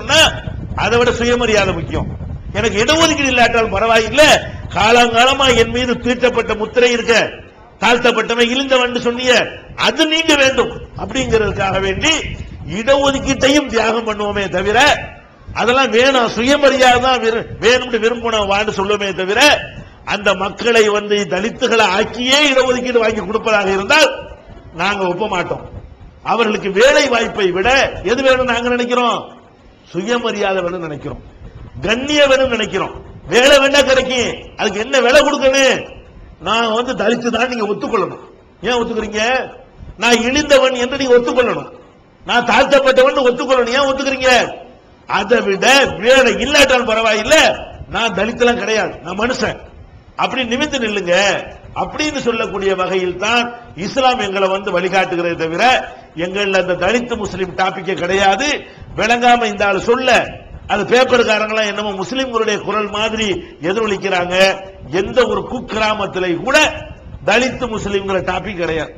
சொன்னா அதை விட சுயமரியாதை முக்கியம். எனக்கு இடஒதுக்கீடு இல்லாட்டாலும் பரவாயில்லை. காலங்காலமா என் மீது தீட்டப்பட்ட முத்திரை இருக்க தாழ்த்தப்பட்டவன் இழிந்தவன் சொன்னிய அது நீங்க வேண்டும். அப்படிங்கிறதுக்காக வேண்டி இடஒதுக்கீட்டையும் தியாகம் பண்ணுவோமே தவிர அதெல்லாம் வேணும். சுயமரியாதை தான் வேணும்னு விரும்பணும் வான்னு சொல்லுவோமே தவிர அந்த மக்களை வந்து தலித்துகளை ஆக்கியே இடஒதுக்கீடு வாங்கி கொடுப்பதாக இருந்தால் நாங்க ஒப்ப மாட்டோம் அவர்களுக்கு வேலை வாய்ப்பை விட எது வேணும் நாங்க நினைக்கிறோம்? சுயமரியாதை வேணும் நினைக்கிறோம். கண்ணிய வேணும் நினைக்கிறோம். வேலை வேணா கிடைக்கும் அதுக்கு என்ன விலை கொடுக்கணும்? நான் வந்து தலித்து தான் நீங்க ஒத்துக்கொள்ளணும். ஏன் ஒத்துக்கிறீங்க? நான் இழிந்தவன் என்று நீங்க ஒத்துக்கொள்ளணும். நான் தாழ்த்தப்பட்டவன் ஒத்துக்கொள்ளணும். ஏன் ஒத்துக்கிறீங்க? அதை விட வேலை இல்லாட்டாலும் பரவாயில்லை. நான் தலித்தெல்லாம் கிடையாது. நான் மனுஷன். அப்படி நிமித்து நில்லுங்க. அப்படின்னு சொல்லக்கூடிய வகையில் தான் இஸ்லாம் எங்களை வந்து வழிகாட்டுகிறதே தவிர எங்கள்ல அந்த தலித்து முஸ்லிம் டாபிக்கே கிடையாது. விளங்காம இந்த ஆள் சொல்ல அது பேப்பர்காரங்களாம் என்னமோ முஸ்லிம்களுடைய குரல் மாதிரி எதிரொலிக்கிறாங்க. எந்த ஒரு குக்கிராமத்திலே கூட தலித்து முஸ்லிம்ங்கிற டாபிக் கிடையாது.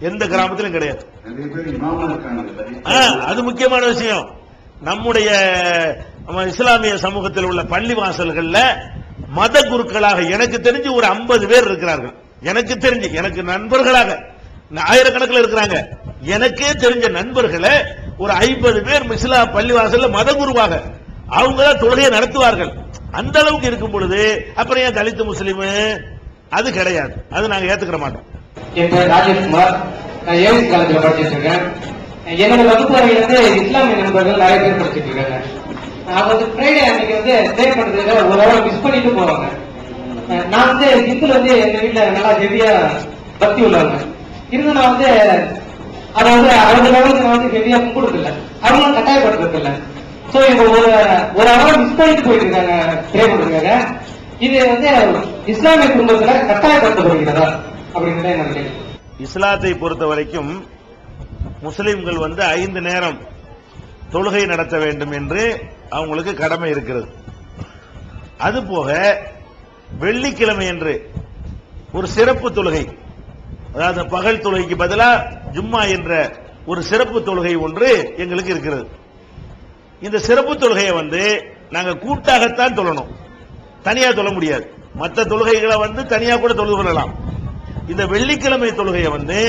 எந்த கிராமத்திலும் கிடையாது. அது முக்கியமான விஷயம். நம்முடைய நம்ம இஸ்லாமிய சமூகத்தில் உள்ள பள்ளி வாசல்கள்ல மத குருக்களாக எனக்கு தெரிஞ்சு ஒரு 50 பேர் இருக்கிறார்கள். எனக்கு தெரிஞ்சு எனக்கு நண்பர்களாக ஆயிரக்கணக்கில் இருக்கிறாங்க. எனக்கே தெரிஞ்ச நண்பர்களை ஒரு ஐம்பது பேர் மிஸ்லா பள்ளிவாசல்ல மத குருவாக அவங்கதான் தொழுகையை நடத்துவார்கள். அந்த அளவுக்கு இருக்கும் பொழுது அப்புறம் ஏன் தலித்து முஸ்லீம்? அது கிடையாது. அது நாங்க ஏத்துக்கிற மாட்டோம். என் பேர் ராஜேஷ்குமார் நான் ஏவிஸ் காலேஜில் படிச்சிட்டு இருக்கேன். என்னோட வகுப்பு இஸ்லாமிய நண்பர்கள் நிறைய பேர் படிச்சிட்டு இருக்காங்க. அவங்க வந்து ஃப்ரைடே அன்னைக்கு வந்து ஸ்டே பண்றதுல ஒரு ஹவர் மிஸ் பண்ணிட்டு போறாங்க நான் வந்து ஹிந்துல வந்து எங்க வீட்டுல நல்லா ஹெவியா பக்தி உள்ளவங்க. இருந்து நான் வந்து அதை வந்து அவங்க லெவலுக்கு நான் வந்து ஹெவியா கும்பிடுறது இல்லை அவங்களும் கட்டாயப்படுத்துறது சோ இவங்க ஒரு ஒரு ஹவர் மிஸ் பண்ணிட்டு போயிட்டு இருக்காங்க ப்ரே பண்றதுக்காக. இது வந்து இஸ்லாமிய குடும்பத்துல கட்டாயப்படுத்தப்படுகிறதா? அப்படிங்கிறத என்னோட இஸ்லாத்தை பொறுத்த வரைக்கும் முஸ்லிம்கள் வந்து ஐந்து நேரம் தொழுகை நடத்த வேண்டும் என்று அவங்களுக்கு கடமை இருக்கிறது. அதுபோக வெள்ளிக்கிழமை என்று ஒரு சிறப்பு தொழுகை. அதாவது பகல் தொழுகைக்கு பதிலாக ஜும்மா என்ற ஒரு சிறப்பு தொழுகை ஒன்று எங்களுக்கு இருக்கிறது. இந்த சிறப்பு தொழுகையை வந்து நாங்கள் கூட்டாகத்தான் தொழணும். தனியாக தொழ முடியாது. மற்ற தொழுகைகளை வந்து தனியாக கூட தொழுது கொள்ளலாம். இந்த வெள்ளிக்கிழமை தொழுகையை வந்து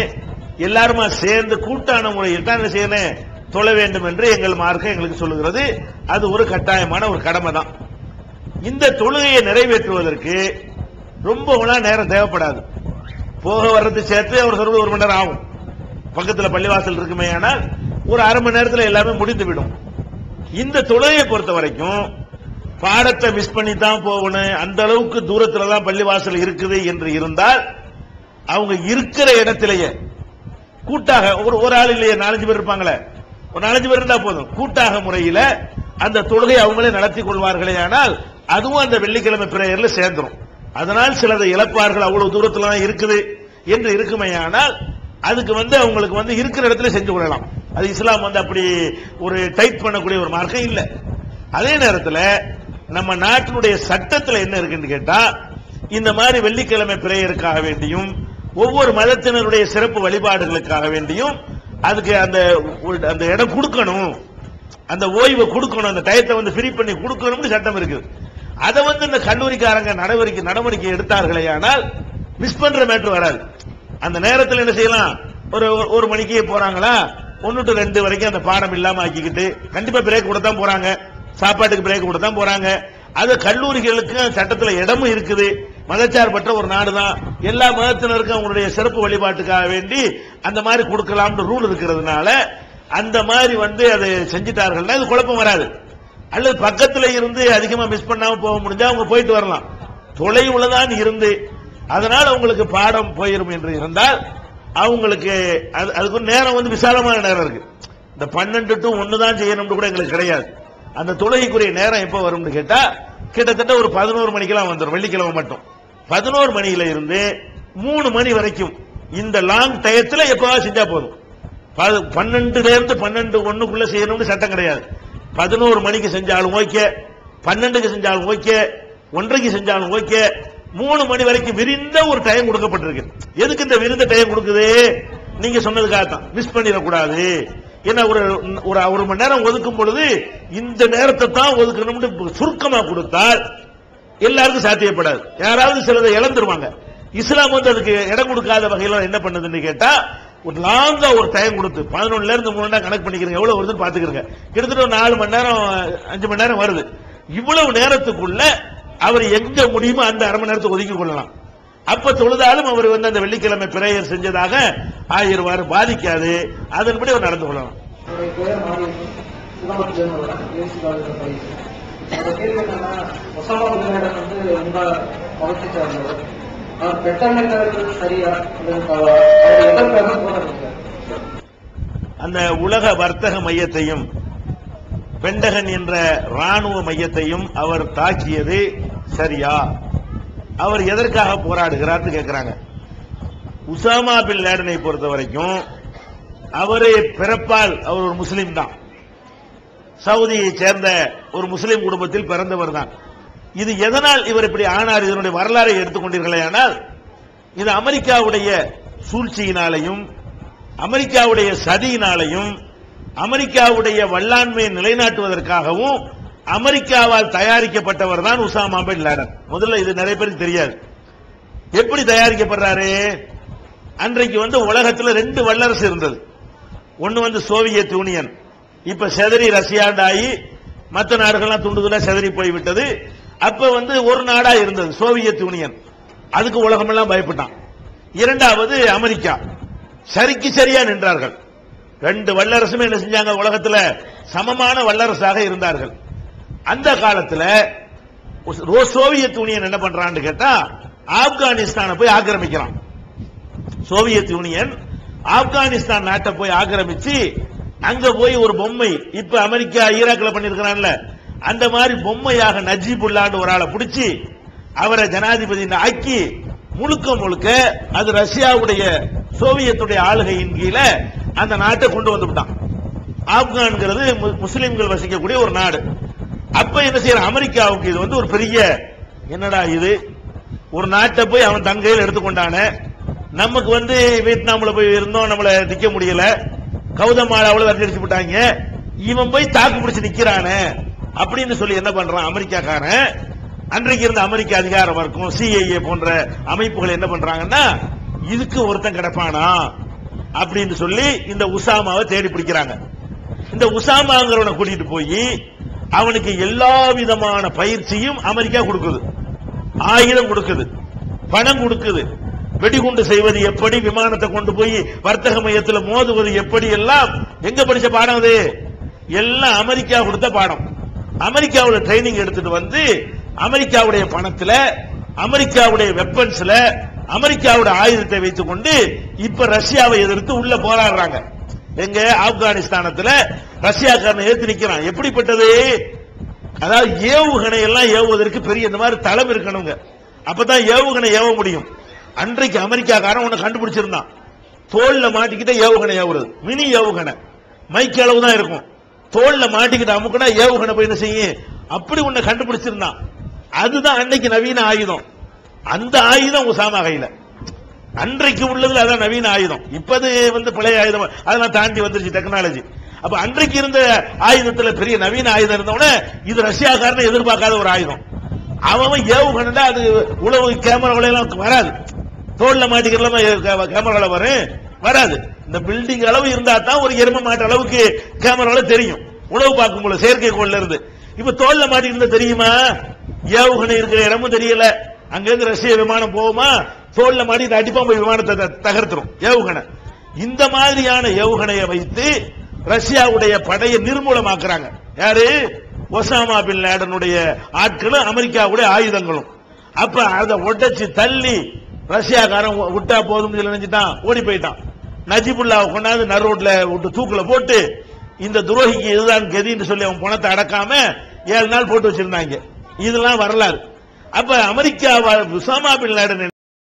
எல்லாருமா சேர்ந்து கூட்டான முறையில் தான் என்ன செய்யணும்? தொழ வேண்டும் என்று எங்கள் மார்க்கம் எங்களுக்கு சொல்லுகிறது. அது ஒரு கட்டாயமான ஒரு கடமை தான் இந்த தொழுகையை நிறைவேற்றுவதற்கு ரொம்ப நேரம் தேவைப்படாது. போக வர்றது சேர்த்து அவர் சொல்வது ஒரு மணி நேரம் ஆகும். பக்கத்தில் பள்ளிவாசல் இருக்குமே ஆனால் ஒரு அரை மணி நேரத்தில் எல்லாமே முடிந்து விடும் இந்த தொழுகையை பொறுத்த வரைக்கும் பாடத்தை மிஸ் பண்ணி தான் போகணும். அந்த அளவுக்கு தூரத்தில் தான் பள்ளிவாசல் இருக்குது என்று இருந்தால் அவங்க இருக்கிற இடத்திலேயே கூட்டாக ஒரு ஒரு ஆள் இல்லையே நாலஞ்சு பேர் இருப்பாங்களே ஒரு நாலஞ்சு பேர் இருந்தா போதும். கூட்டாக முறையில அந்த தொழுகை அவங்களே நடத்தி கொள்வார்களே ஆனால் அதுவும் அந்த வெள்ளிக்கிழமை பிரேயர்ல சேர்ந்துரும். அதனால் சிலதை இழப்பார்கள். அவ்வளவு தூரத்துல தான் இருக்குது என்று இருக்குமையானால் அதுக்கு வந்து அவங்களுக்கு வந்து இருக்கிற இடத்துல செஞ்சு கொள்ளலாம். அது இஸ்லாம் வந்து அப்படி ஒரு டைட் பண்ணக்கூடிய ஒரு மார்க்கம் இல்லை. அதே நேரத்தில் நம்ம நாட்டினுடைய சட்டத்தில் என்ன இருக்குன்னு கேட்டா இந்த மாதிரி வெள்ளிக்கிழமை பிரேயருக்காக வேண்டியும் ஒவ்வொரு மதத்தினருடைய சிறப்பு வழிபாடுகளுக்காக வேண்டியும் அதுக்கு அந்த அந்த இடம் கொடுக்கணும். அந்த ஓய்வை கொடுக்கணும். அந்த டயத்தை வந்து ஃப்ரீ பண்ணி கொடுக்கணும்னு சட்டம் இருக்குது அதை வந்து இந்த கல்லூரிக்காரங்க நடவடிக்கை நடவடிக்கை எடுத்தார்களே ஆனால் மிஸ் பண்ற மேட்ரு வராது. அந்த நேரத்தில் என்ன செய்யலாம்? ஒரு ஒரு மணிக்கு போறாங்களா? ஒன்னு டு ரெண்டு வரைக்கும் அந்த பாடம் இல்லாம ஆக்கிக்கிட்டு கண்டிப்பா பிரேக் கூட தான் போறாங்க. சாப்பாட்டுக்கு பிரேக் கூட தான் போறாங்க. அது கல்லூரிகளுக்கு சட்டத்துல இடமும் இருக்குது. மதச்சார்பற்ற ஒரு நாடு தான் எல்லா மதத்தினருக்கும் அவங்களுடைய சிறப்பு வழிபாட்டுக்காக வேண்டி அந்த மாதிரி கொடுக்கலாம்னு ரூல் இருக்கிறதுனால அந்த மாதிரி வந்து அதை செஞ்சிட்டார்கள்னா இது குழப்பம் வராது. அல்லது பக்கத்தில் இருந்து அதிகமாக மிஸ் பண்ணாமல் போக முடிஞ்சா அவங்க போயிட்டு வரலாம். தொலைவுல தான் இருந்து. அதனால் அவங்களுக்கு பாடம் போயிரும் என்று இருந்தால் அவங்களுக்கு அது- அதுக்கு ஒரு நேரம் வந்து விசாலமான நேரம் இருக்கு. இந்த பன்னெண்டு டு ஒன்று தான் செய்யணும்னு கூட எங்களுக்கு கிடையாது. அந்த தொழுகைக்குரிய நேரம் எப்போ வரும்னு கேட்டால் கிட்டத்தட்ட ஒரு பதினோரு மணிக்கெல்லாம் வந்துடும் வெள்ளிக்கிழமை மட்டும். பதினோரு மணியில இருந்து மூணு மணி வரைக்கும் இந்த லாங் டயத்தில் எப்பவாவது செஞ்சா போதும். பன்னெண்டுல இருந்து பன்னெண்டு ஒண்ணுக்குள்ள செய்யணும்னு சட்டம் கிடையாது. பதினோரு மணிக்கு செஞ்சாலும் ஓகே பன்னெண்டுக்கு செஞ்சாலும் ஓகே ஒன்றைக்கு செஞ்சாலும் ஓகே மூணு மணி வரைக்கும் விரிந்த ஒரு டைம் கொடுக்கப்பட்டிருக்கு. எதுக்கு இந்த விரிந்த டைம் கொடுக்குது? நீங்க சொன்னதுக்காக தான். மிஸ் பண்ணிடக்கூடாது. ஏன்னா ஒரு ஒரு ஒரு மணி நேரம் ஒதுக்கும் பொழுது இந்த நேரத்தை தான் ஒதுக்கணும்னு சுருக்கமா கொடுத்தால் எல்லாருக்கும் சாத்தியப்படாது. யாராவது சிலதை இழந்துருவாங்க. இஸ்லாம் வந்து அதுக்கு இடம் கொடுக்காத வகையில் என்ன பண்ணுதுன்னு கேட்டா ஒரு லாங்கா ஒரு டைம் கொடுத்து பதினொன்னுல இருந்து மூணு நேரம் கணக்கு பண்ணிக்கிறீங்க எவ்வளவு வருதுன்னு பாத்துக்கிறீங்க கிட்டத்தட்ட ஒரு நாலு மணி நேரம் அஞ்சு மணி நேரம் வருது. இவ்வளவு நேரத்துக்குள்ள அவர் எங்க முடியுமோ அந்த அரை மணி நேரத்தை ஒதுக்கி கொள்ளலாம். அப்ப தொழுதாலும் அவர் வந்து அந்த வெள்ளிக்கிழமை பிரேயர் செஞ்சதாக ஆயிரவாறு பாதிக்காது. அதன்படி அவர் நடந்து கொள்ளலாம். அந்த ஒசாமா வந்து ரொம்ப அவர் சரியா அந்த உலக வர்த்தக மையத்தையும் பெண்டகன் என்ற ராணுவ மையத்தையும் அவர் தாக்கியது சரியா? அவர் எதற்காக போராடுகிறார்னு கேட்கிறாங்க உசாமா பின் லேடனை பொறுத்த வரைக்கும் அவரு பிறப்பால் அவர் ஒரு முஸ்லீம் தான். சவுதியை சேர்ந்த ஒரு முஸ்லீம் குடும்பத்தில் பிறந்தவர் தான். இது எதனால் இவர் இப்படி ஆனார்? இதனுடைய வரலாறை எடுத்துக்கொண்டீர்களே ஆனால் இது அமெரிக்காவுடைய சூழ்ச்சியினாலையும் அமெரிக்காவுடைய சதியினாலையும் அமெரிக்காவுடைய வல்லாண்மையை நிலைநாட்டுவதற்காகவும் அமெரிக்காவால் தயாரிக்கப்பட்டவர் தான் உசாமா பின் லேடன். முதல்ல இது நிறைய பேருக்கு தெரியாது. எப்படி தயாரிக்கப்படுறாரு? அன்றைக்கு வந்து உலகத்தில் ரெண்டு வல்லரசு இருந்தது. ஒன்று வந்து சோவியத் யூனியன் இப்ப செதறி ரஷ்யாண்டாயி மற்ற நாடுகள்லாம் துண்டு துண்டா செதறி போய்விட்டது. அப்ப வந்து ஒரு நாடா இருந்தது சோவியத் யூனியன். அதுக்கு உலகமெல்லாம் பயப்பட்டான். இரண்டாவது அமெரிக்கா. சரிக்கு சரியா நின்றார்கள். ரெண்டு வல்லரசுமே என்ன செஞ்சாங்க உலகத்தில் சமமான வல்லரசாக இருந்தார்கள். அந்த காலத்தில் சோவியத் யூனியன் என்ன பண்றான்னு கேட்டா ஆப்கானிஸ்தானை போய் ஆக்கிரமிக்கிறான். சோவியத் யூனியன் ஆப்கானிஸ்தான் நாட்டை போய் ஆக்கிரமிச்சு அங்க போய் ஒரு பொம்மை இப்ப அமெரிக்கா ஈராக்ல பண்ணிருக்கிறான்ல அந்த மாதிரி பொம்மையாக நஜீபுல்லான்னு ஒரு ஆளை பிடிச்சி அவரை ஜனாதிபதி ஆக்கி முழுக்க முழுக்க அது ரஷ்யாவுடைய சோவியத்துடைய ஆளுகையின் கீழே அந்த நாட்டை கொண்டு வந்துவிட்டான் ஆப்கான்ங்கிறது மு- முஸ்லிம்கள் வசிக்கக்கூடிய ஒரு நாடு. அப்ப என்ன செய்யற அமெரிக்காவுக்கு இது வந்து ஒரு பெரிய என்னடா இது? ஒரு நாட்டை போய் அவன் தங்கையில் எடுத்துக்கொண்டான நமக்கு வந்து வியட்நாம்ல போய் இருந்தோம் நம்மள நிக்க முடியல கௌதமாலாவில் அடிச்சு விட்டாங்க இவன் போய் தாக்கு பிடிச்சு நிக்கிறானே. அப்படின்னு சொல்லி என்ன பண்றான்? அமெரிக்காக்காரன். அன்றைக்கு இருந்த அமெரிக்க அதிகார வர்க்கம் சிஐஏ போன்ற அமைப்புகள் என்ன பண்றாங்கன்னா இதுக்கு ஒருத்தன் கிடப்பானா? அப்படின்னு சொல்லி இந்த உசாமாவை தேடி பிடிக்கிறாங்க. இந்த உசாமாங்கிறவனை கூட்டிட்டு போய் அவனுக்கு எல்லா விதமான பயிற்சியும் அமெரிக்கா கொடுக்குது. ஆயுதம் கொடுக்குது. பணம் கொடுக்குது. வெடிகுண்டு செய்வது எப்படி? விமானத்தை கொண்டு போய் வர்த்தக மையத்தில் மோதுவது எப்படி? எல்லாம் எங்க படிச்ச பாடம் அது? எல்லாம் அமெரிக்கா கொடுத்த பாடம். அமெரிக்காவில் ட்ரைனிங் எடுத்துட்டு வந்து அமெரிக்காவுடைய பணத்துல அமெரிக்காவுடைய வெப்பன்ஸ்ல அமெரிக்காவுடைய ஆயுதத்தை வைத்துக் கொண்டு இப்ப ரஷ்யாவை எதிர்த்து உள்ள போராடுறாங்க. எங்க? ஆப்கானிஸ்தானத்துல ரஷ்யாக்காரன் ஏத்து நிக்கிறான். எப்படிப்பட்டது? அதாவது ஏவுகணை எல்லாம் ஏவுவதற்கு பெரிய இந்த மாதிரி தளம் இருக்கணுங்க. அப்பதான் ஏவுகணை ஏவ முடியும். அன்றைக்கு அமெரிக்காக்காரன் ஒண்ணு கண்டுபிடிச்சிருந்தான். தோல்ல மாட்டிக்கிட்ட ஏவுகணை ஏவுறது. மினி ஏவுகணை. மைக்கு அளவு தான் இருக்கும். தோல்ல மாட்டிக்கிட்டு அமுக்குனா ஏவுகணை போய் என்ன செய்யும்? அப்படி உன்னை கண்டுபிடிச்சிருந்தான். அதுதான் அன்னைக்கு நவீன ஆயுதம். அந்த ஆயுதம் உசாமா கையில அன்றைக்கு உள்ளதுல அதான் நவீன ஆயுதம். இப்பது வந்து பழைய ஆயுதம். அதெல்லாம் தாண்டி வந்துருச்சு டெக்னாலஜி அப்ப அன்றைக்கு இருந்த ஆயுதத்துல பெரிய நவீன ஆயுதம் இருந்தவன இது ரஷ்யாக்காரன் எதிர்பார்க்காத ஒரு ஆயுதம். அவன் ஏவுகணை அது உழவு கேமரா எல்லாம் வராது. தோல்ல மாட்டிக்கிறலாம கேமரால வரும். வராது. இந்த பில்டிங் அளவு இருந்தா தான் ஒரு எரும மாட்டு அளவுக்கு கேமரால தெரியும். உழவு பார்க்கும் போல செயற்கைக்கோள்ல இருந்து. இப்ப தோல்ல மாட்டிருந்தா தெரியுமா? ஏவுகணை இருக்கிற இடமும் தெரியல. அங்கிருந்து ரஷ்ய விமானம் போகுமா? தோல்ல மாட்டிட்டு அடிப்பா போய் விமானத்தை தகர்த்துரும். ஏவுகணை. இந்த மாதிரியான ஏவுகணையை வைத்து ரஷ்யாவுடைய படையை நிர்மூலமாக்குறாங்க. யாரு? ஒசாமா பின் லேடனுடைய ஆட்களும் அமெரிக்காவுடைய ஆயுதங்களும். அப்ப அதை உடைச்சு தள்ளி ரஷ்யாக்காரன் விட்டா போதும் நினைச்சுட்டான். ஓடி போயிட்டான். நஜிபுல்லாவை கொண்டாந்து நடு ரோட்ல விட்டு தூக்குல போட்டு இந்த துரோகிக்கு இதுதான் கதின்னு சொல்லி அவன் பணத்தை அடக்காம ஏழு நாள் போட்டு வச்சிருந்தாங்க. இதெல்லாம் வரலாறு. அப்ப அமெரிக்கா உசாமா பின் லேடன்